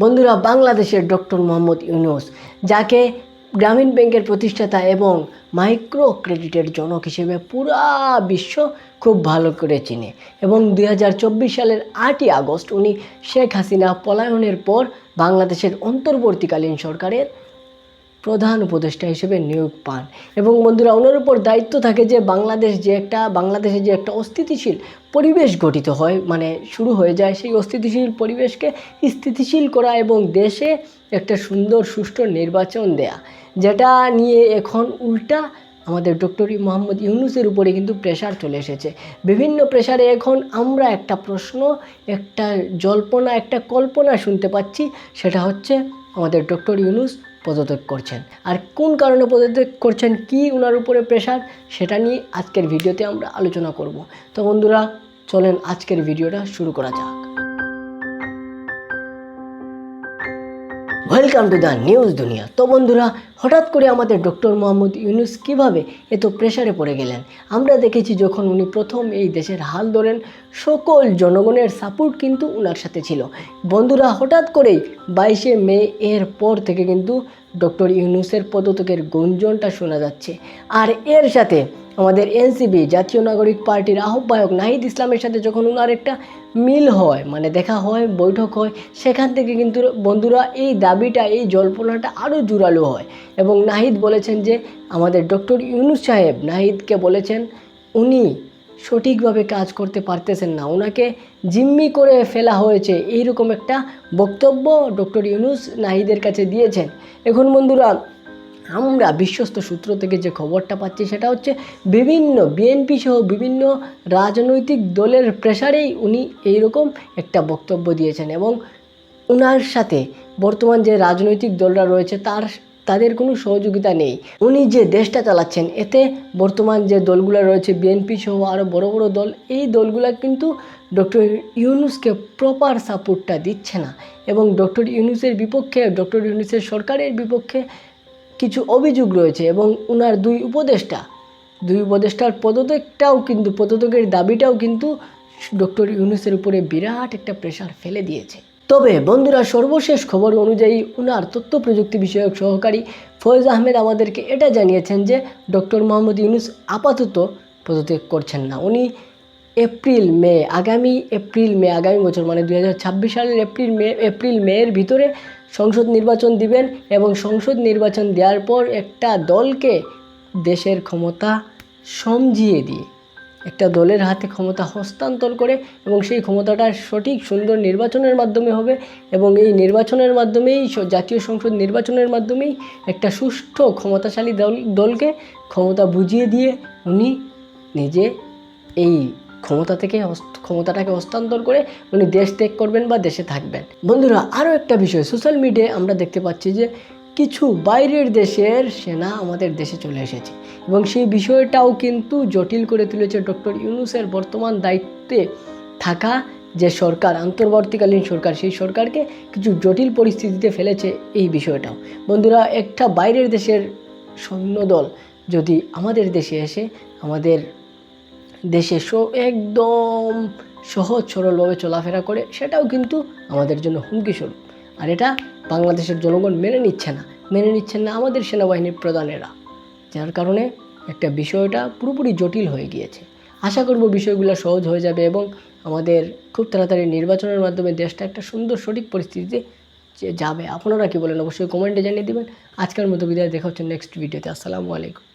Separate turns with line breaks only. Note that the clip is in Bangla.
বন্ধুরা, বাংলাদেশের ডক্টর মোহাম্মদ ইউনুস, যাকে গ্রামীণ ব্যাংকের প্রতিষ্ঠাতা এবং মাইক্রো ক্রেডিটের জনক হিসেবে পুরা বিশ্ব খুব ভালো করে চিনে এবং দু হাজার চব্বিশ সালের আটই আগস্ট উনি শেখ হাসিনা পলায়নের পর বাংলাদেশের অন্তর্বর্তীকালীন সরকারের প্রধান উপদেষ্টা হিসেবে নিয়োগ পান। এবং বন্ধুরা, ওনার উপর দায়িত্ব থাকে যে বাংলাদেশ যে একটা বাংলাদেশে যে একটা অস্থিতিশীল পরিবেশ গঠিত হয় মানে শুরু হয়ে যায় সেই অস্থিতিশীল পরিবেশকে স্থিতিশীল করা এবং দেশে একটা সুন্দর, সুষ্ঠু নির্বাচন দেয়া, যেটা নিয়ে এখন উল্টা আমাদের ডক্টর মোহাম্মদ ইউনুসের উপরে কিন্তু প্রেশার চলে এসেছে। বিভিন্ন প্রেশারে এখন আমরা একটা প্রশ্ন, একটা জল্পনা, একটা কল্পনা শুনতে পাচ্ছি, সেটা হচ্ছে আমাদের ডক্টর ইউনুস পদত্যাগ করছেন। আর কোন কারণে পদত্যাগ করছেন, কি ওনার উপরে প্রেশার সেটা নিয়ে আজকের ভিডিওতে আমরা আলোচনা করব। তো বন্ধুরা, চলেন আজকের ভিডিওটা শুরু করা যাক। ওয়েলকাম টু দ্য নিউজ দুনিয়া। তো বন্ধুরা হঠাৎ করে আমাদের ডক্টর মোহাম্মদ ইউনুস কীভাবে এত প্রেশারে পড়ে গেলেন? আমরা দেখেছি যখন উনি প্রথম এই দেশের হাল ধরেন, সকল জনগণের সাপোর্ট কিন্তু ওনার সাথে ছিল। বন্ধুরা, হঠাৎ করেই বাইশে মে এর পর থেকে কিন্তু ডক্টর ইউনুসের পদত্যাগের গুঞ্জনটা শোনা যাচ্ছে। আর এর সাথে আমাদের এনসিবি জাতীয় নাগরিক পার্টির আহ্বায়ক নাহিদ ইসলামের সাথে যখন ওনার একটা মিল হয় মানে দেখা হয়, বৈঠক হয়, সেখান থেকে কিন্তু বন্ধুরা, এই দাবিটা, এই জল্পনাটা আরও জোরালো হয়। এবং নাহিদ বলেছেন যে আমাদের ডক্টর ইউনুস সাহেব নাহিদকে বলেছেন, উনি সঠিকভাবে কাজ করতে পারতেছেন না। ওনাকে জিম্মি করে ফেলা হয়েছে। এইরকম একটা বক্তব্য ডক্টর ইউনুস নাহিদের কাছে দিয়েছেন। এখন বন্ধুরা, আমরা বিশ্বস্ত সূত্র থেকে যে খবরটা পাচ্ছি সেটা হচ্ছে বিভিন্ন বিএনপি সহ বিভিন্ন রাজনৈতিক দলের প্রেসারেই উনি এইরকম একটা বক্তব্য দিয়েছেন এবং ওনার সাথে বর্তমান যে রাজনৈতিক দলরা রয়েছে তার তাদের কোনো সহযোগিতা নেই। উনি যে দেশটা চালাচ্ছেন, এতে বর্তমান যে দলগুলো রয়েছে বিএনপি সহ আরও বড় বড় দল, এই দলগুলো কিন্তু ডক্টর ইউনুসকে প্রপার সাপোর্টটা দিচ্ছে না। এবং ডক্টর ইউনুসের বিপক্ষে, ডক্টর ইউনুসের সরকারের বিপক্ষে কিছু অভিযোগ রয়েছে এবং ওনার দুই উপদেষ্টা, দুই উপদেষ্টার পদত্যাগটাও কিন্তু, পদত্যাগের দাবিটাও কিন্তু ডক্টর ইউনুসের উপরে বিরাট একটা প্রেশার ফেলে দিয়েছে। তবে বন্ধুরা সর্বশেষ খবর অনুযায়ী উনার তথ্য প্রযুক্তি বিষয়ক সহকারী ফয়েজ আহমেদ আমাদেরকে এটা জানিয়েছেন যে ডক্টর মোহাম্মদ ইউনুস আপাতত পদত্যাগ করছেন না। উনি এপ্রিল, মে, আগামী এপ্রিল, মে, আগামী বছর মানে দু হাজার ছাব্বিশ সালের এপ্রিল, মে, এপ্রিল, মেয়ের ভিতরে সংসদ নির্বাচন দিবেন এবং সংসদ নির্বাচন দেওয়ার পর একটা দলকে দেশের ক্ষমতা সমঝিয়ে দিয়ে একটা দলের হাতে ক্ষমতা হস্তান্তর করে এবং সেই ক্ষমতাটা সঠিক সুন্দর নির্বাচনের মাধ্যমে হবে এবং এই নির্বাচনের মাধ্যমেই জাতীয় সংসদ নির্বাচনের মাধ্যমেই একটা সুষ্ঠু ক্ষমতাশালী দল, দলকে ক্ষমতা বুঝিয়ে দিয়ে উনি নিজে এই ক্ষমতা থেকে ক্ষমতাটাকে হস্তান্তর করে উনি দেশ ত্যাগ করবেন বা দেশে থাকবেন। বন্ধুরা, আরও একটা বিষয় সোশ্যাল মিডিয়ায় আমরা দেখতে পাচ্ছি যে কিছু বাইরের দেশের সেনা আমাদের দেশে চলে এসেছে। এবং সেই বিষয়টাও কিন্তু জটিল করে তুলেছে ডক্টর ইউনুসের বর্তমান দায়িত্বে থাকা যে সরকার, আন্তর্বর্তীকালীন সরকার, সেই সরকারকে কিছু জটিল পরিস্থিতিতে ফেলেছে এই বিষয়টাও। বন্ধুরা, একটা বাইরের দেশের সৈন্যদল যদি আমাদের দেশে এসে, আমাদের দেশে একদম সহজ সরলভাবে চলাফেরা করে, সেটাও কিন্তু আমাদের জন্য হুমকি স্বরূপ। আর এটা বাংলাদেশের জনগণ মেনে নিচ্ছে না। মেনে নিচ্ছেন না আমাদের সেনাবাহিনীর প্রধানেরা। যার কারণে একটা বিষয়টা পুরোপুরি জটিল হয়ে গিয়েছে। আশা করব বিষয়গুলো সহজ হয়ে যাবে এবং আমাদের খুব তাড়াতাড়ি নির্বাচনের মাধ্যমে দেশটা একটা সুন্দর সঠিক পরিস্থিতিতে যাবে। আপনারা কি বলেন? অবশ্যই কমেন্টে জানিয়ে দেবেন। আজকের মতো বিদায়। দেখা হচ্ছে নেক্সট ভিডিওতে আসসালামু আলাইকুম।